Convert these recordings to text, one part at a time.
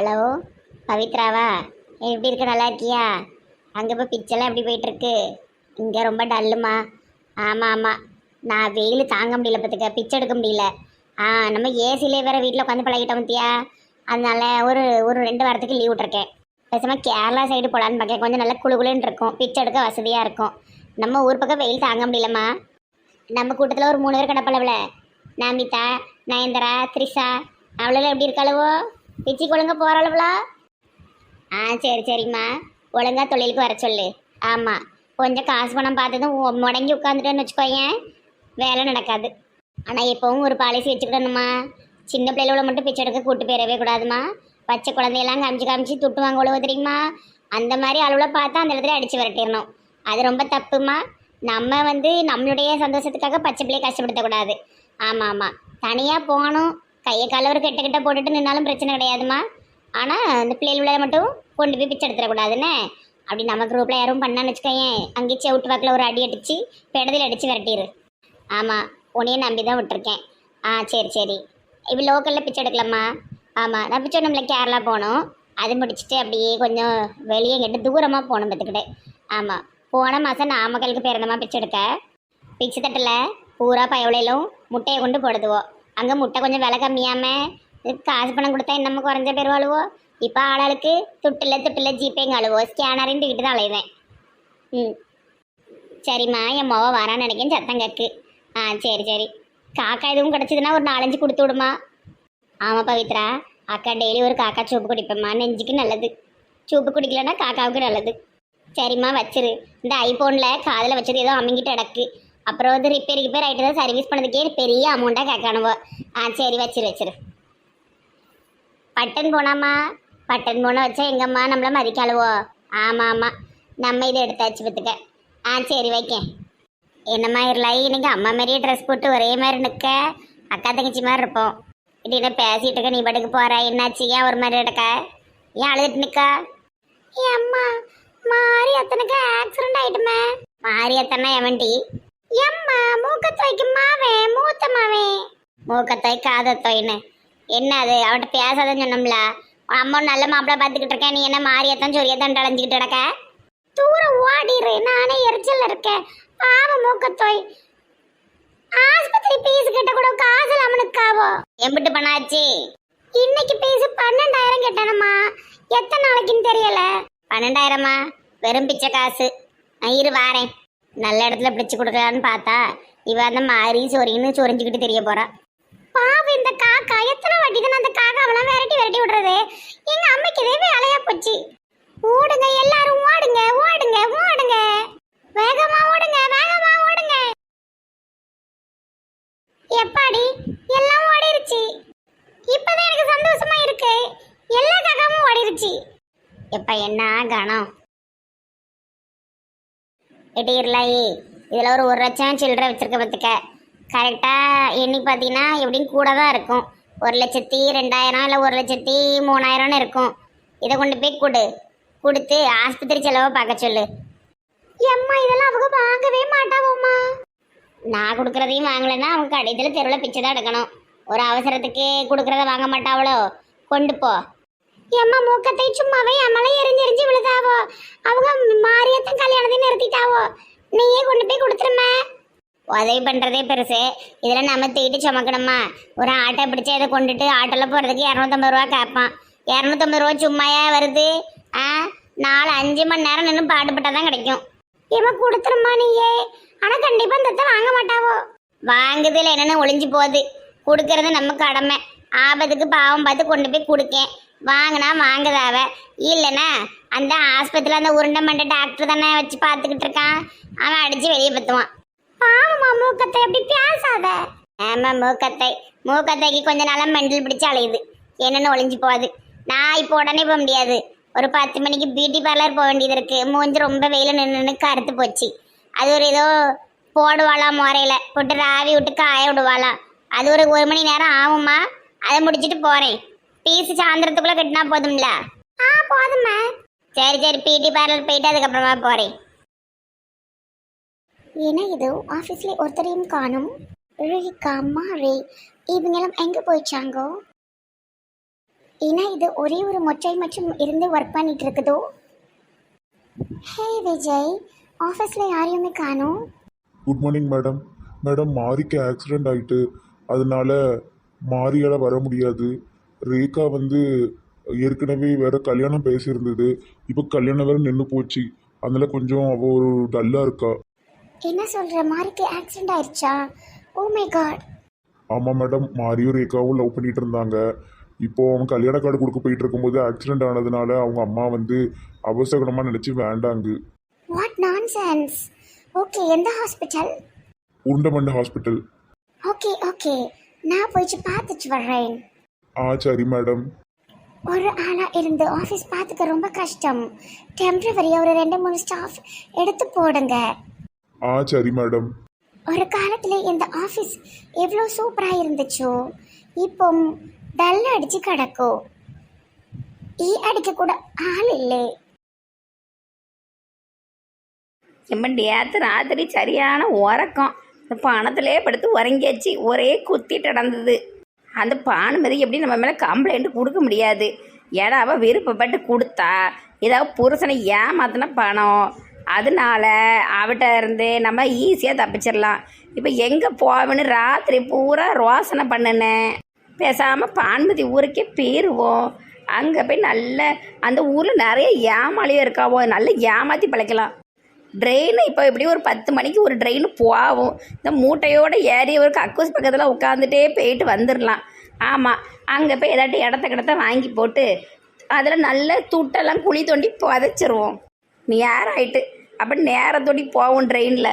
Hello பவித்ராவா? எப்படி இருக்க? நல்லா இருக்கியா? அங்கே போய் பிச்செல்லாம் எப்படி போயிட்டுருக்கு? இங்கே ரொம்ப டல்லுமா ஆமாம் ஆமாம் நான் வெயில் தாங்க முடியல பார்த்துக்க. பிச்சை எடுக்க முடியல. ஆ நம்ம ஏசிலே வேறு வீட்டில் உட்காந்து பழகிட்டோம் பத்தியா? அதனால ஒரு ஒரு ரெண்டு வாரத்துக்கு லீவ் விட்ருக்கேன் பேசாமல் கேரளா சைடு போகலான்னு பார்க்க கொஞ்சம் நல்லா குளுகுளுன்னு இருக்கும். பிச்சை எடுக்க வசதியாக இருக்கும். நம்ம ஊர் பக்கம் வெயில் தாங்க முடியலம்மா. நம்ம கூட்டத்தில் ஒரு மூணு பேர் கிடப்பளவில் நமிதா நயன்தரா த்ரிஷா அவளெல்லாம் எப்படி இருக்காளவோ? பிச்சிக்கு போகிற போகிறாளவுளா ஆ சரி சரிம்மா. ஒழுங்கா தொழிலுக்கு வர சொல்லு. ஆமாம் கொஞ்சம் காசு பணம் பார்த்ததும் உ- முடங்கி உட்காந்துட்டேன்னு வச்சுக்கோயேன். வேலை நடக்காது. ஆனால் இப்போவும் ஒரு பாலிசி வச்சுக்கிடணுமா? சின்ன பிள்ளைகளோட மட்டும் பிச்சை எடுக்க கூட்டு போயிடவே கூடாதுமா? பச்சை குழந்தையெல்லாம் காமிச்சு காமிச்சு துட்டு வாங்க உழவு தெரியுமா? அந்த மாதிரி அளவில் பார்த்தா அந்த இடத்துல அடித்து விரட்டிடணும். அது ரொம்ப தப்புமா? நம்ம வந்து நம்மளுடைய சந்தோஷத்துக்காக பச்சை பிள்ளையை கஷ்டப்படுத்தக்கூடாது. ஆமாம் ஆமாம் தனியாக போகணும். கையை கால ஒரு கெட்ட கிட்ட போட்டுட்டு நின்னாலும் பிரச்சனை கிடையாதுமா ஆனால் அந்த பிள்ளைகள மட்டும் கொண்டு போய் பிச்சை எடுத்துடக்கூடாதுன்னு அப்படி நம்ம குரூப்பில் யாரும் பண்ணான்னு வச்சுக்கோயேன். அங்கேயே செவுட்டு வாக்கில் ஒரு அடி அடித்து பெடதில் அடித்து விரட்டிடு ஆமாம் உன்னையே நம்பி தான் விட்டுருக்கேன். ஆ சரி சரி. இப்போ லோக்கலில் பிச்சை எடுக்கலாமா? ஆமாம் நான் பிச்சை நம்மள கேரளா போகணும். அது முடிச்சுட்டு அப்படியே கொஞ்சம் வெளியே எங்கிட்ட தூரமாக போகணும் பார்த்துக்கிட்டு ஆமாம் போன மாதம் நாமக்கலுக்கு பிறந்தமாக பிச்சை எடுக்க? பிச்சை தட்டில். பூரா பயவளையிலும் முட்டையை கொண்டு போடுதுவோம் அங்கே முட்டை கொஞ்சம் விலை கம்மியாமல் காசு பணம் கொடுத்தா என்னமோ குறைஞ்ச பேர் அழுவோ இப்போ ஆளாளுக்கு துட்டில் துட்டில் ஜிபேங்க அழுவோ ஸ்கேனரையும் கிட்ட தான் அலைவேன் ம். சரிம்மா என் மொவ வரான்னு நினைக்கிறேன் சத்தம் கக்கு. ஆ சரி சரி. காக்கா எதுவும் கிடச்சிதுன்னா ஒரு நாலஞ்சு கொடுத்து விடுமா? ஆமாம் பவித்ரா. அக்கா டெய்லி ஒரு காக்கா சூப்பு குடிப்பேம்மா. நெஞ்சுக்கு நல்லது. சூப்பு குடிக்கலன்னா காக்காவுக்கு நல்லது. சரிம்மா வச்சிரு. இந்த ஐஃபோனில் காதில் வச்சது ஏதோ அமைங்கிட்டு கிடக்கு. அப்புறம் வந்து ரிப்பேர் ரிப்பேர் ஆகிட்டு தான் சர்வீஸ் பண்ணதுக்கே பெரிய அமௌண்ட்டாக கேட்கணுவோ ஆ சரி வச்சிரு வச்சிரு. பட்டன் போனாமா? பட்டன் போன வச்சா எங்கம்மா நம்மள மதிக்காளுவோ? ஆமாம் ஆமாம் நம்ம இதை எடுத்தாச்சு பார்த்துக்க. ஆ சரி வைக்கேன் என்னம்மா இருளாயி இன்னைக்கு அம்மா மாதிரியே ட்ரெஸ் போட்டு ஒரே மாதிரி நிற்க அக்கா தங்கச்சி மாதிரி இருப்போம். இப்படின்னா பேசிட்டு இருக்க. நீ பாட்டுக்கு போற? என்னாச்சு? ஏன் ஒரு மாதிரி எடுக்க ஏன் அழுதுட்டு நிக்கா? ஏ அம்மா. மாறி அத்தனுக்கு ஆக்சிடென்ட் ஆயிட்டுமே. மாறி அத்தனா எவன்டி? எம்மா மூக்கத்தோய்க்கு மாவே மூத்த மாவே. மூக்கத்தோய் காதத்தொய்ன்னு. என்ன அது அவட்ட பேசாதன்னு சொன்னோம்ல? உன் அம்மா நல்ல மாப்பிள்ளை பார்த்துக்கிட்டு இருக்கேன். நீ என்ன மாறியத்தான் சொரியத்தான் அலைஞ்சிக்கிட்டு கிடக்க? தூரம் ஓடிரு நானே எரிச்சல்ல இருக்கேன். பாவம் மூக்கத்தோய். ஆஸ்பத்திரி பீஸ் கிட்ட கூட காசு அவனுக்காவோ எம்பிட்டு பண்ணாச்சு. இன்னைக்கு பீஸ் பன்னெண்டாயிரம் கேட்டானம்மா. எத்தனை நாளைக்குன்னு தெரியல. பன்னெண்டாயிரமா? வெறும் பிச்சை காசு. நான் இரு வாரேன். நல்ல இடத்துல பிடிச்சு கொடுக்கலான்னு பார்த்தா இவ அந்த மாறி சொரின்னு சொரிஞ்சுக்கிட்டு தெரிய போறா. பாவம் இந்த காக்கா எத்தனை வாட்டி தான் அந்த காக்காவெல்லாம் விரட்டி விரட்டி விடுறது? எங்க அம்மைக்கு இதே வேலையா போச்சு. ஓடுங்க எல்லாரும் ஓடுங்க ஓடுங்க ஓடுங்க. வேகமா ஓடுங்க வேகமா ஓடுங்க. எப்பாடி எல்லாம் ஓடிருச்சு. இப்பதான் எனக்கு சந்தோஷமா இருக்கு. எல்லா காக்காவும் ஓடிருச்சு. எப்ப என்ன கணம்? எட்டிரலாயி இதில் ஒரு ஒரு லட்சம் சில்லற வச்சுருக்க பார்த்துக்க கரெக்டாக எண்ணி பார்த்தீங்கன்னா எப்படின்னு கூட தான் இருக்கும். ஒரு லட்சத்தி ரெண்டாயிரம் இல்லை ஒரு லட்சத்தி மூணாயிரம்னு இருக்கும். இதை கொண்டு போய் கொடு. கொடுத்து ஆஸ்பத்திரி செலவை பார்க்க சொல்லு. எம்மா இதெல்லாம் அவங்க வாங்கவே மாட்டாவோம்மா. நான் கொடுக்குறதையும் வாங்கலைன்னா அவங்க கடைசியில் தெருவில் பிச்சை தான் எடுக்கணும். ஒரு அவசரத்துக்கு கொடுக்குறத வாங்க மாட்டாவளோ? கொண்டு போ. எம்மா மூக்கத்தை சும்மாவே அம்மளை எரிஞ்சு எரிஞ்சு விழுதாவோ? அவங்க மாரியத்தை கல்யாணத்தையும் நிறுத்திட்டாவோ? நீயே கொண்டு போய் கொடுத்துருமே. உதவி பண்ணுறதே பெருசு. இதில் நம்ம தீட்டு சுமக்கணுமா? ஒரு ஆட்டோ பிடிச்சி அதை கொண்டுட்டு ஆட்டோவில் போகிறதுக்கு இரநூத்தம்பது ரூபா கேட்பான். இரநூத்தம்பது ரூபா சும்மாயா வருது? ஆ? நாலு அஞ்சு மணி நேரம் நின்று பாடுபட்டால் தான் கிடைக்கும். இவன் கொடுத்துருமா நீயே? ஆனால் கண்டிப்பாக இந்த வாங்க மாட்டாவோ? வாங்குதில் என்னென்னு ஒளிஞ்சு போகுது. கொடுக்கறது நம்ம கடமை. ஆபத்துக்கு பாவம் பார்த்து கொண்டு போய் கொடுக்கேன். வாங்கினா வாங்குதாவ. இல்லைன்னா அந்த ஆஸ்பத்திரியில் அந்த உருண்டை மண்டை டாக்டர் தானே வச்சு பார்த்துக்கிட்டு இருக்கான். அவன் அடித்து வெளியே பத்துவான். பாவமா மூக்கத்தை எப்படி பேசாத. ஆமாம் மூக்கத்தை? மூக்கத்தைக்கு கொஞ்ச நாளாக மெண்டல் பிடிச்சு அலையுது. என்னென்னு ஒளிஞ்சு போகுது. நான் இப்போ உடனே போக முடியாது. ஒரு பத்து மணிக்கு பியூட்டி பார்லர் போக வேண்டியது இருக்கு. மூஞ்சி ரொம்ப வெயில் நின்று கருத்து போச்சு. அது ஒரு ஏதோ போடுவாளாம் முறையில் போட்டு ராவி விட்டு காய விடுவாளாம் அது ஒரு ஒரு மணி நேரம் ஆகுமா அதை முடிச்சுட்டு போகிறேன் பீஸ் சாயந்தரத்துக்குள்ள கட்டினா போதும்ல? ஆ போதும்மா. சரி சரி பிடி பார்லர் போயிட்டு அதுக்கப்புறமா போறேன். என்ன இது ஆஃபீஸில் ஒருத்தரையும் காணும். ரேகா மாறி. இவங்கெல்லாம் எங்கே போயிச்சாங்கோ? ஏன்னா இது ஒரே ஒரு மொச்சை மட்டும் இருந்து ஒர்க் பண்ணிட்டு இருக்குதோ? ஹே விஜய். ஆஃபீஸில் யாரையுமே காணோம்? குட் மார்னிங் மேடம் மேடம் மாரிக்கு ஆக்சிடெண்ட் ஆகிட்டு அதனால மாரியால் வர முடியாது. ரேகா வந்து ஏற்கனவே வேற கல்யாணம் பேசியிருந்தது. இப்போ கல்யாணம் வேற நின்று போச்சு. அதனால கொஞ்சம் அவ ஒரு டல்லாக இருக்கா. என்ன சொல்கிற மாரிக்கு ஆக்சிடென்ட் ஆயிடுச்சா ஓ மை காட் ஆமாம் மேடம் மாரியும் ரேகாவும் லவ் பண்ணிட்டு இருந்தாங்க. இப்போ அவன் கல்யாண கார்டு கொடுக்க போயிட்டு இருக்கும்போது ஆக்சிடெண்ட் ஆனதுனால அவங்க அம்மா வந்து அவசரமாக நினச்சி வேண்டாங்க. வாட் நான்சென்ஸ் ஓகே எந்த ஹாஸ்பிட்டல் உருண்டமண்ட ஹாஸ்பிட்டல் ஓகே ஓகே நான் போயிட்டு பார்த்துட்டு வர்றேன். ஆ சரி மேடம் ஒரு ஆளாக இருந்து ஆஃபீஸ் பார்த்துக்க ரொம்ப கஷ்டம். டெம்பரவரியாக ஒரு ரெண்டு மூணு ஸ்டாஃப் எடுத்து போடுங்க. ஆ சரி மேடம் ஒரு காலத்தில் இந்த ஆஃபீஸ் எவ்வளோ சூப்பராக இருந்துச்சோ இப்போ டல் அடிச்சு கிடக்கும் ஈ அடிக்க கூட ஆள் இல்லை. நேற்று ராத்திரி சரியான உறக்கம். பணத்திலே படுத்து உறங்கியாச்சு. ஒரே குத்திட்டு நடந்தது. அந்த பானுமதி எப்படி நம்ம மேலே கம்ப்ளைண்ட் கொடுக்க முடியாது? ஏன்னா அவள் விருப்பப்பட்டு கொடுத்தா? ஏதாவது புருஷனை ஏமாத்தின பணம். அதனால அவட்ட இருந்து நம்ம ஈஸியாக தப்பிச்சிடலாம் இப்போ எங்கே போவேன்னு ராத்திரி பூரா ரோசனை பண்ணினேன். பேசாமல் பான்மதி ஊருக்கே போயிடுவோம் அங்கே போய் நல்ல அந்த ஊரில் நிறைய ஏமாளியும் இருக்காவோ நல்லா ஏமாற்றி பழைக்கலாம். ட்ரெயின் இப்போ எப்படி ஒரு பத்து மணிக்கு ஒரு ட்ரெயின் போகும். இந்த மூட்டையோடு ஏறி ஒரு கக்கூஸ் பக்கத்தில் உட்காந்துட்டே போயிட்டு வந்துடலாம் ஆமாம் அங்கே போய் ஏதாட்டி இடத்த கிடத்த வாங்கி போட்டு அதில் நல்ல துட்டெல்லாம் குழி தோண்டி புதைச்சிருவோம். நேரம் ஆயிட்டு அப்போ நேரம் தோண்டி போவோம் ட்ரெயினில்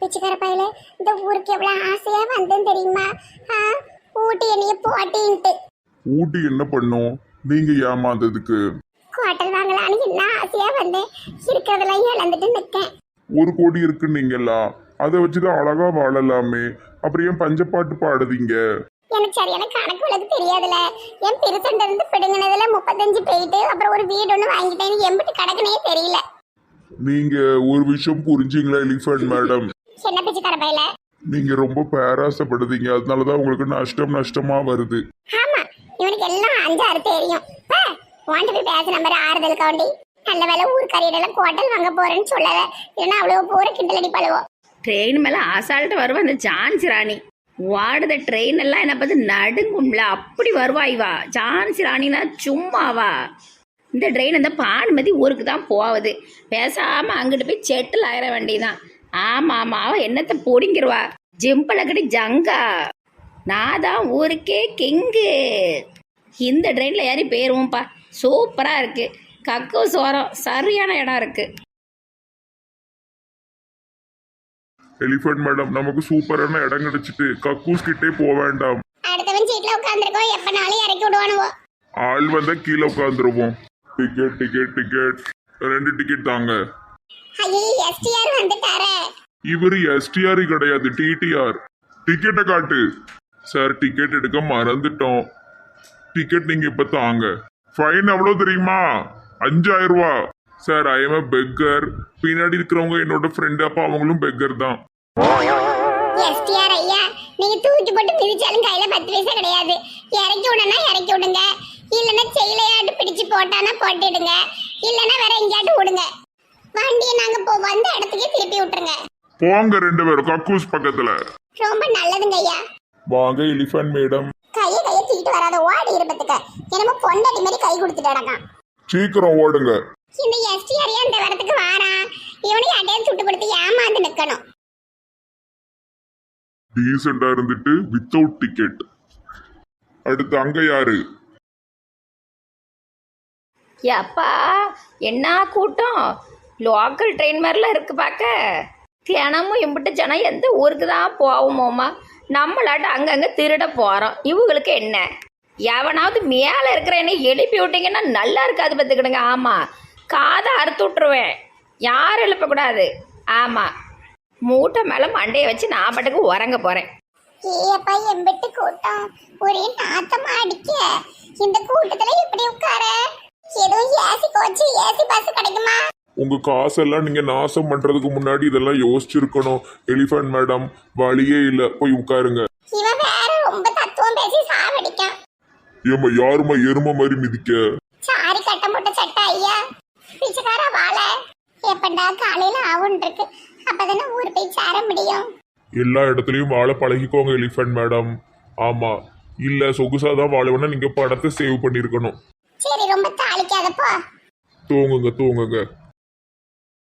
பிச்சைக்கார பையில இந்த ஊருக்கு எவ்வளோ ஆசையாக வந்தேன் தெரியுமா? ஆ ஊட்டி என்னைய போட்டின்ட்டு. ஊட்டி என்ன பண்ணும்? நீங்கள் ஏமாந்ததுக்கு. ஹோட்டல் வாங்கலான்னு என்ன ஆசையாக வந்தேன். இருக்கிறதெல்லாம் இழந்துட்டு நிற்கேன் ஒரு கோடி இருக்குன்னீங்களா அதை வச்சு தான் அழகா வாழலாமே. அப்புறம் ஏன் பஞ்சப்பாட்டு பாடுதீங்க? எனக்கு சரியான கணக்கு விளக்கு தெரியாதுல. என் பெருசண்ட இருந்து பிடுங்கினதுல முப்பத்தஞ்சு போயிட்டு அப்புறம் ஒரு வீடு ஒன்று வாங்கிட்டேன். எம்பிட்டு கிடக்குனே தெரியல. நீங்க ஒரு விஷயம் புரிஞ்சீங்களா எலிஃபண்ட் மேடம் என்ன பிச்சைக்கார பையில? நீங்க ரொம்ப பேராசப்படுதீங்க. அதனாலதான் உங்களுக்கு நஷ்டம் நஷ்டமா வருது. ஆமா இவனுக்கு எல்லாம் அஞ்சாறு தெரியும். வாண்ட போய் பேச நம்பர் ஆறுதல் கவுண்டி நல்ல வேலை ஊர் ஹோட்டல் வாங்க போறேன்னு சொல்லல இல்லைன்னா அவ்வளோ போற கிண்டல் அடிப்பாளுவோம் ட்ரெயின் மேலே அசால்ட்டு வருவா அந்த ஜான்சி ராணி. வாடுத ட்ரெயின் எல்லாம் என்ன பார்த்து நடுங்கும்ல அப்படி வருவா இவா. ஜான்சி ராணினா சும்மாவா? இந்த ட்ரெயின் இந்த பானுமதி ஊருக்கு தான் போகுது பேசாமல் அங்கிட்டு போய் செட்டில் ஆகிற வேண்டியதான் ஆமாம் ஆமாம் அவன் என்னத்தை பிடிங்கிருவா? ஜிம்பளக்கடி ஜங்கா நான் தான் ஊருக்கே கிங்கு. இந்த ட்ரெயினில் ஏறி போயிருவோம்ப்பா. சூப்பராக இருக்குது கக்கு சோரம் சரியான இடம் இருக்குது எலிஃபண்ட் மேடம் நமக்கு சூப்பரான இடம் கிடைச்சிட்டு கக்கூஸ் கிட்டே போக வேண்டாம். அடுத்தவன் சீட்ல உட்காந்துருக்கோம் எப்பனாலும் இறக்கி விடுவானுவோ. ஆள் வந்தா கீழே உட்காந்துருவோம் டிக்கெட் டிக்கெட் டிக்கெட் ரெண்டு டிக்கெட் தாங்க. ஐயே எஸ்டிஆர் வந்துட்டாரே இவர் எஸ்டிஆர் கிடையாது டிடிஆர் டிக்கெட்டை காட்டு. சார் டிக்கெட் எடுக்க மறந்துட்டோம். டிக்கெட் நீங்க இப்ப தாங்க. ஃபைன் எவ்வளவு தெரியுமா? அஞ்சாயிரம் ரூபா. சார் ஐ எம் பெக்கர் பின்னாடி இருக்கிறவங்க என்னோட ஃப்ரெண்டு அப்ப அவங்களும் பெக்கர் தான். எஸ்டிஆர் ஐயா நீங்க தூக்கி போட்டு மிதிச்சாலும் கையில பத்து பைசா கிடையாது. இறக்கி விடனா இறக்கி விடுங்க. இல்லைன்னா செயலையாட்டு பிடிச்சு போட்டானா போட்டுடுங்க. இல்லைன்னா வேற எங்கேயாட்டு விடுங்க வண்டியை நாங்க போ வந்த இடத்துக்கே திருப்பி விட்டுருங்க. போங்க ரெண்டு பேரும் கக்கூஸ் பக்கத்துல. ரொம்ப நல்லதுங்க ஐயா. வாங்க எலிஃபண்ட் மேடம் கையை கையை தூக்கிட்டு வராத ஓடி இருப்பதுக்கு என்னமோ பொண்டாட்டி மாதிரி கை கொடுத்துட்டு கிடக்கான். சீக்கிரம் ஓடுங்க. இந்த எஸ்டிஆர் அந்த இடத்துக்கு வாரான் இவனையும் யார்ட்டையும் சுட்டு கொடுத்து ஏமாந்து நிக்கணும். டீசெண்டா இருந்துட்டு வித்தவுட் டிக்கெட் அடுத்து அங்க யாரு? எப்பா என்ன கூட்டம்? லோக்கல் ட்ரெயின் மாதிரிலாம் இருக்கு பார்க்க தினமும் இம்பிட்டு ஜனம் எந்த ஊருக்கு தான் போவோமோமா நம்மளாட்ட அங்கங்கே திருட போகிறோம் இவங்களுக்கு என்ன? எவனாவது மேலே இருக்கிற என்னை எழுப்பி விட்டீங்கன்னா நல்லா இருக்காது பார்த்துக்கிடுங்க. ஆமாம் காதை அறுத்து விட்ருவேன் யாரும் எழுப்பக்கூடாது. ஆமாம் மூட்டை மேலே மண்டையை வச்சு நான் பாட்டுக்கு உறங்க போகிறேன் ஏப்பா எம்பிட்டு கூட்டம். ஒரே நாத்தமா அடிக்க. இந்த கூட்டத்துல எப்படி உட்கார? ஏதோ ஏசி கோச்சு ஏசி பஸ் கிடைக்குமா? உங்க காசெல்லாம் நீங்க நாசம் பண்றதுக்கு முன்னாடி இதெல்லாம் யோசிச்சிருக்கணும். எலிஃபண்ட் மேடம் வழியே இல்ல. போய் உட்காருங்க. இவன் வேற ரொம்ப தத்துவம் பேசி சாவடிக்கான். ஏம்மா யாரும்மா எரும மாதிரி மிதிக்க? சாரி கட்ட போட்ட சட்டை ஐயா. பிச்சைக்கார வாழ. எப்பண்டா காலையில ஆகும்னு இருக்கு. அப்பதானே ஊர் போய் சேர முடியும். எல்லா இடத்துலயும் வாழ பழகிக்கோங்க எலிஃபண்ட் மேடம் ஆமா. இல்ல சொகுசாதான் வாழணும்னா நீங்க படத்தை சேவ் பண்ணிருக்கணும் சரி ரொம்ப தாளிக்காதப்போ தூங்குங்க தூங்குங்க.